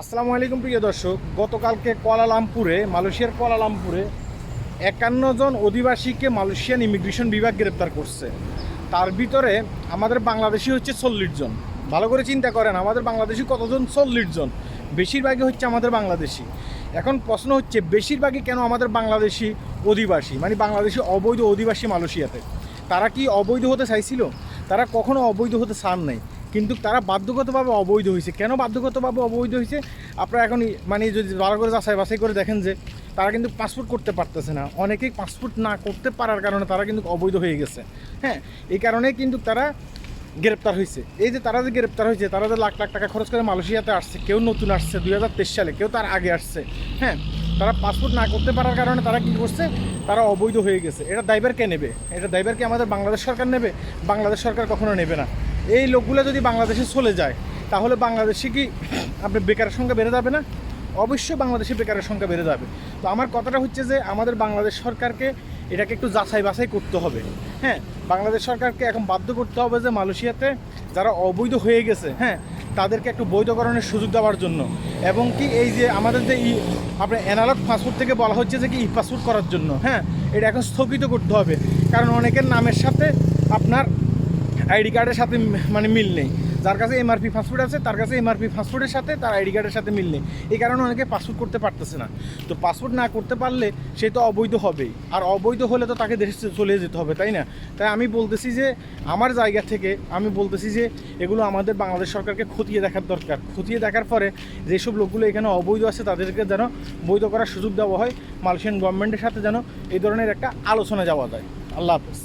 আসসালামু আলাইকুম প্রিয় দর্শক, গতকালকে কোয়ালালামপুরে, মালয়েশিয়ার কোয়ালালামপুরে একান্ন জন অধিবাসীকে মালয়েশিয়ান ইমিগ্রেশন বিভাগ গ্রেপ্তার করছে। তার ভিতরে আমাদের বাংলাদেশি হচ্ছে চল্লিশ জন। ভালো করে চিন্তা করেন, আমাদের বাংলাদেশি কতজন? চল্লিশ জন। বেশিরভাগই হচ্ছে আমাদের বাংলাদেশি। এখন প্রশ্ন হচ্ছে, বেশিরভাগই কেন আমাদের বাংলাদেশি অধিবাসী? মানে বাংলাদেশি অবৈধ অধিবাসী মালয়েশিয়াতে। তারা কি অবৈধ হতে চাইছিল? তারা কখনো অবৈধ হতে চান নাই। কিন্তু তারা বাধ্যগতভাবে অবৈধ হয়েছে। কেন বাধ্যগতভাবে অবৈধ হয়েছে? আপনারা এখন মানে যদি ভালো করে যাচাই বাছাই করে দেখেন যে তারা কিন্তু পাসপোর্ট করতে পারতেছে না। অনেকেই পাসপোর্ট না করতে পারার কারণে তারা কিন্তু অবৈধ হয়ে গেছে। হ্যাঁ এই কারণে কিন্তু তারা গ্রেপ্তার হয়েছে। এই যে তারা যে গ্রেপ্তার হয়েছে, তারা যে লাখ লাখ টাকা খরচ করে মালয়েশিয়াতে আসছে, কেউ নতুন আসছে, দুই হাজার তেইশ সালে, কেউ তার আগে আসছে। হ্যাঁ তারা পাসপোর্ট না করতে পারার কারণে তারা কী করছে? তারা অবৈধ হয়ে গেছে। এটা দায়বার কে নেবে? এটা দায়বার কি আমাদের বাংলাদেশ সরকার নেবে? বাংলাদেশ সরকার কখনো নেবে না। এই লোকগুলো যদি বাংলাদেশে চলে যায়, তাহলে বাংলাদেশে কি আপনার বেকারের সংখ্যা বেড়ে যাবে না? অবশ্যই বাংলাদেশে বেকারের সংখ্যা বেড়ে যাবে। তো আমার কথাটা হচ্ছে যে, আমাদের বাংলাদেশ সরকারকে এটাকে একটু যাচাই বাছাই করতে হবে। হ্যাঁ বাংলাদেশ সরকারকে এখন বাধ্য করতে হবে যে, মালয়েশিয়াতে যারা অবৈধ হয়ে গেছে হ্যাঁ তাদেরকে একটু বৈধকরণের সুযোগ দেওয়ার জন্য। এবং কি এই যে, আমাদের যে ই, আপনার অ্যানালগ পাসপোর্ট থেকে বলা হচ্ছে যে, কি ই পাসপোর্ট করার জন্য হ্যাঁ এটা এখন স্থগিত করতে হবে। কারণ অনেকের নামের সাথে আপনার আইডি কার্ডের সাথে মানে মিল নেই। যার কাছে এমআরপি পাসপোর্ট আছে, তার কাছে এমআরপি পাসপোর্টের সাথে তার আইডি কার্ডের সাথে মিল নেই। এই কারণে অনেকে পাসপোর্ট করতে পারতেছে না। তো পাসপোর্ট না করতে পারলে সে তো অবৈধ হবেই। আর অবৈধ হলে তো তাকে দেশে চলে যেতে হবে, তাই না? তাই আমি বলতেছি যে, আমার জায়গা থেকে আমি বলতেছি যে, এগুলো আমাদের বাংলাদেশ সরকারকে খতিয়ে দেখার দরকার। খতিয়ে দেখার পরে যেসব লোকগুলো এখানে অবৈধ আছে, তাদেরকে যেন বৈধ করার সুযোগ দেওয়া হয়, মালয়েশিয়ান গভর্নমেন্টের সাথে যেন এই ধরনের একটা আলোচনা যাওয়া যায়। আল্লাহ হাফেজ।